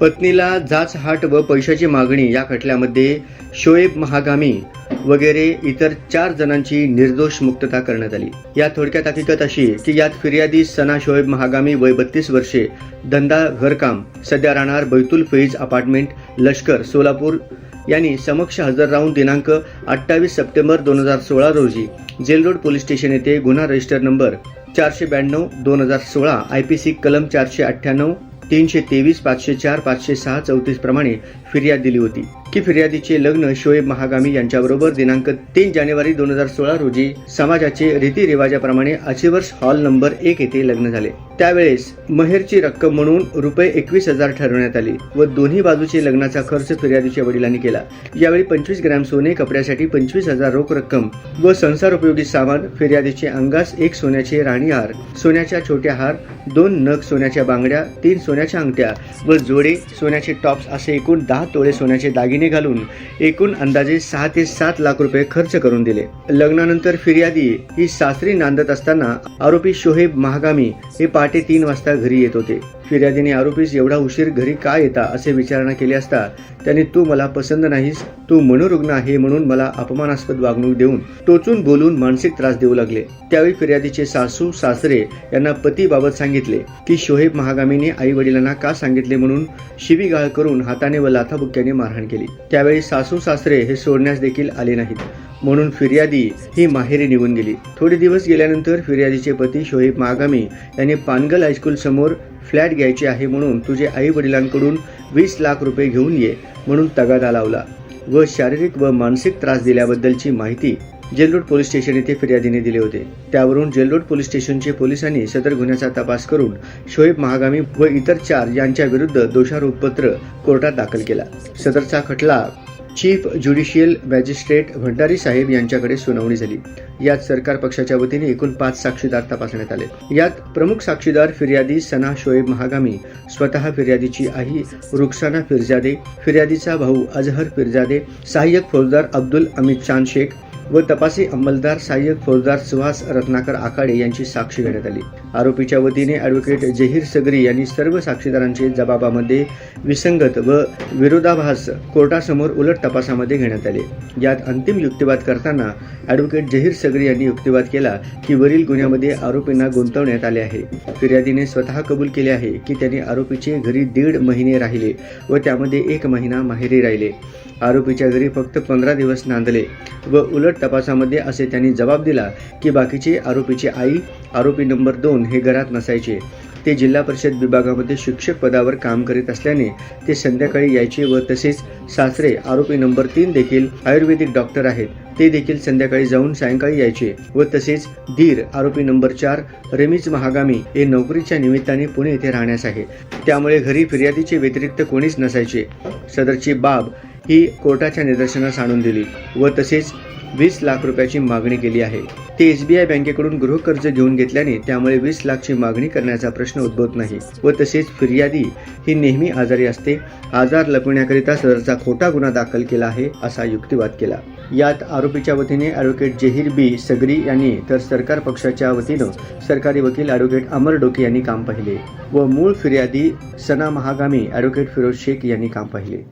पत्नीला जाचहाट व पैशाची मागणी या खटल्यामध्ये शोएब महागामी वगैरे इतर चार जणांची निर्दोष मुक्तता करण्यात आली. या थोडक्यात हकीकत अशी की यात फिर्यादी सना शोएब महागामी वय बत्तीस वर्षे धंदा घरकाम सध्या राहणार बैतुल फेज अपार्टमेंट लष्कर सोलापूर यांनी समक्ष हजर राहून दिनांक अठ्ठावीस सप्टेंबर दोन हजार सोळा रोजी जेल रोड पोलीस स्टेशन येथे गुन्हा रजिस्टर नंबर चारशे ब्याण्णव दोन हजार सोळा आय पी सी कलम चारशे अठ्ठ्याण्णव तीनशे तेवीस पाचशे चार पाचशे सहा चौतीस प्रमाणे फिर्याद दिली होती. की फिर्यादीचे लग्न शोएब महागामी यांच्याबरोबर दिनांक तीन जानेवारी दोन हजार सोळा रोजी समाजाचे रीतिरिवाजाप्रमाणे अचिवर्ष हॉल नंबर एक येथे लग्न झाले. त्यावेळेस महेरची रक्कम म्हणून रुपये एकवीस हजार ठरवण्यात आली व दोन्ही बाजूचे लग्नाचा खर्च फिर्यादीच्या वडिलांनी केला. यावेळी पंचवीस ग्रॅम सोने कपड्यासाठी पंचवीस हजार रोख रक्कम व संसार उपयोगी सामान फिर्यादीचे अंगास एक सोन्याचे राणीहार सोन्याच्या छोट्या हार दोन नग सोन्याच्या बांगड्या तीन सोन्याच्या अंगठ्या व जोडे सोन्याचे टॉप्स असे एकूण दहा तोळे सोन्याचे दागिने घालून एकूण अंदाजे सहा ते सात लाख रुपये खर्च करून दिले. लग्नानंतर फिर्यादी ही सासरी नांदत असताना आरोपी शोहेब महागामी हे पहाटे तीन वाजता घरी येत होते. फिर्यादीने आरोपीस एवढा उशीर घरी का येता असे विचारणा केली असता त्याने तू मला पसंत नाहीस तू मनोरुग्ण आहे म्हणून मला अपमानास्पद वागणूक देऊन टोचून बोलून मानसिक त्रास देऊ लागले. त्यावेळी फिर्यादीचे सासू सासरे यांना पतीबाबत सांगितले की शोहेब महागामीने आई वडिलांना का सांगितले म्हणून शिवीगाळ करून हाताने व लाथाबुक्क्याने मारहाण केली. त्यावेळी सासू सासरे हे सोडण्यास देखील आले नाहीत. म्हणून फिर्यादी ही माहेरी निघून गेली. थोडे दिवस गेल्यानंतर फिर्यादीचे पती शोहेब महागामी यांनी पानगल हायस्कूल समोर फ्लॅट घ्यायचे आहे म्हणून तुझे आई वडिलांकडून वीस लाख रुपये घेऊन ये म्हणून तगादा लावला व शारीरिक व मानसिक त्रास दिल्याबद्दलची माहिती जेलरोड पोलीस स्टेशन येथे फिर्यादीने दिले होते. त्यावरून जेलरोड पोलीस स्टेशनचे पोलिसांनी सदर गुन्ह्याचा तपास करून शोएब महागामी व इतर चार यांच्या विरुद्ध दोषारोपपत्र कोर्टात दाखल केला. सदरचा खटला चीफ ज्युडिशियल मॅजिस्ट्रेट भंडारी साहेब यांच्याकडे सुनावणी झाली. यात सरकार पक्षाच्या वतीने एकूण पाच साक्षीदार तपासण्यात आले. यात प्रमुख साक्षीदार फिर्यादी सना शोएब महागामी स्वतः फिर्यादीची आई रुखसाना फिरजादे फिर्यादीचा भाऊ अजहर फिरजादे सहाय्यक फौजदार अब्दुल अमित चांद शेख व तपासी अंमलदार सहाय्यक फौजदार सुहास रत्नाकर आखाडे यांची साक्षी घेण्यात आली. आरोपीच्या वतीने ॲडव्होकेट जहीर सगरी यांनी सर्व साक्षीदारांचे जबाबामध्ये विसंगत व विरोधाभास कोर्टासमोर उलट तपासामध्ये घेण्यात आले. यात अंतिम युक्तिवाद करताना ॲडव्होकेट जहीर सगरी यांनी युक्तिवाद केला की वरील गुन्ह्यामध्ये आरोपींना गुंतवण्यात आले आहे. फिर्यादीने स्वतः कबूल केले आहे की त्यांनी आरोपीचे घरी दीड महिने राहिले व त्यामध्ये एक महिना माहेरी राहिले. आरोपीच्या घरी फक्त पंधरा दिवस नांदले व उलट तपासामध्ये असे त्यांनी जबाब दिला की बाकीचे आरोपीची आई आरोपी नंबर दोन हे घरात नसायचे. ते जिल्हा परिषद विभागामध्ये शिक्षक पदावर काम करीत असल्याने ते संध्याकाळी यायचे व तसेच सासरे आरोपी नंबर तीन देखील आयुर्वेदिक डॉक्टर आहेत. ते देखील संध्याकाळी जाऊन सायंकाळी यायचे व तसेच धीर आरोपी नंबर चार रमीज महागामी हे नोकरीच्या निमित्ताने पुणे येथे राहण्यास आहे. त्यामुळे घरी फिर्यादीचे व्यतिरिक्त कोणीच नसायचे. सदरची बाब ही कोर्टाच्या निदर्शनास आणून दिली व तसेच वीस लाख रुपयाची मागणी केली आहे. ते एस बी आय बँकेकडून गृहकर्ज घेऊन घेतल्याने त्यामुळे वीस लाखची मागणी करण्याचा प्रश्न उद्भवत नाही व तसेच फिर्यादी ही नेहमी आजारी असते. आजार लपविण्याकरिता सदरचा खोटा गुन्हा दाखल केला आहे असा युक्तिवाद केला. यात आरोपीच्या वतीने ॲडव्होकेट जहीर बी सगरी यांनी तर सरकार पक्षाच्या वतीनं सरकारी वकील ॲडव्होकेट अमर डोके यांनी काम पाहिले व मूळ फिर्यादी सना महागामी ॲडव्होकेट फिरोज शेख यांनी काम पाहिले.